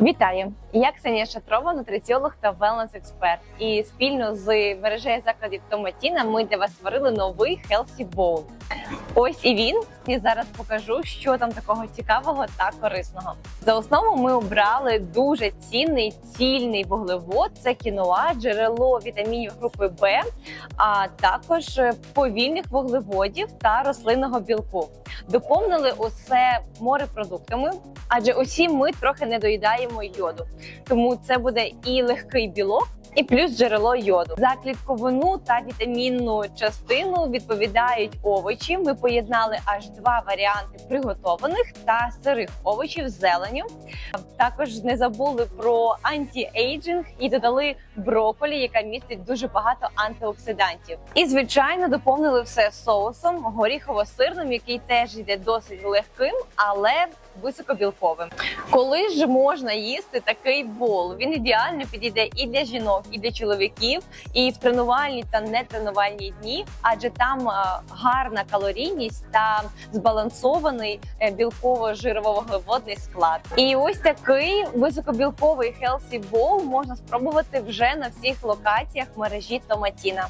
Вітаю! Я Ксенія Шатрова, нутриціолог та велнес-експерт. І спільно з мережею закладів Томатіна ми для вас створили новий Healthy Bowl. Ось і він. І зараз покажу, що там такого цікавого та корисного. За основу ми обрали дуже цінний цільний вуглевод. Це кіноа, джерело вітамінів групи Б, а також повільних вуглеводів та рослинного білку. Доповнили усе морепродуктами, адже усі ми трохи не доїдаємо йоду. Тому це буде і легкий білок, і плюс джерело йоду. За клітковину та вітамінну частину відповідають овочі. Ми поєднали аж два варіанти приготованих та сирих овочів з зеленю. Також не забули про антіейджинг і додали броколі, яка містить дуже багато антиоксидантів. І звичайно доповнили все соусом горіхово-сирним, який теж йде досить легким, але високобілковим. Коли ж можна їсти такий бол? Він ідеально підійде і для жінок, і для чоловіків, і в тренувальні та нетренувальні дні, адже там е, гарна калорійність та збалансований е, білково-жирово-вуглеводний склад. І ось такий високобілковий healthy bowl можна спробувати вже на всіх локаціях мережі Томатіна.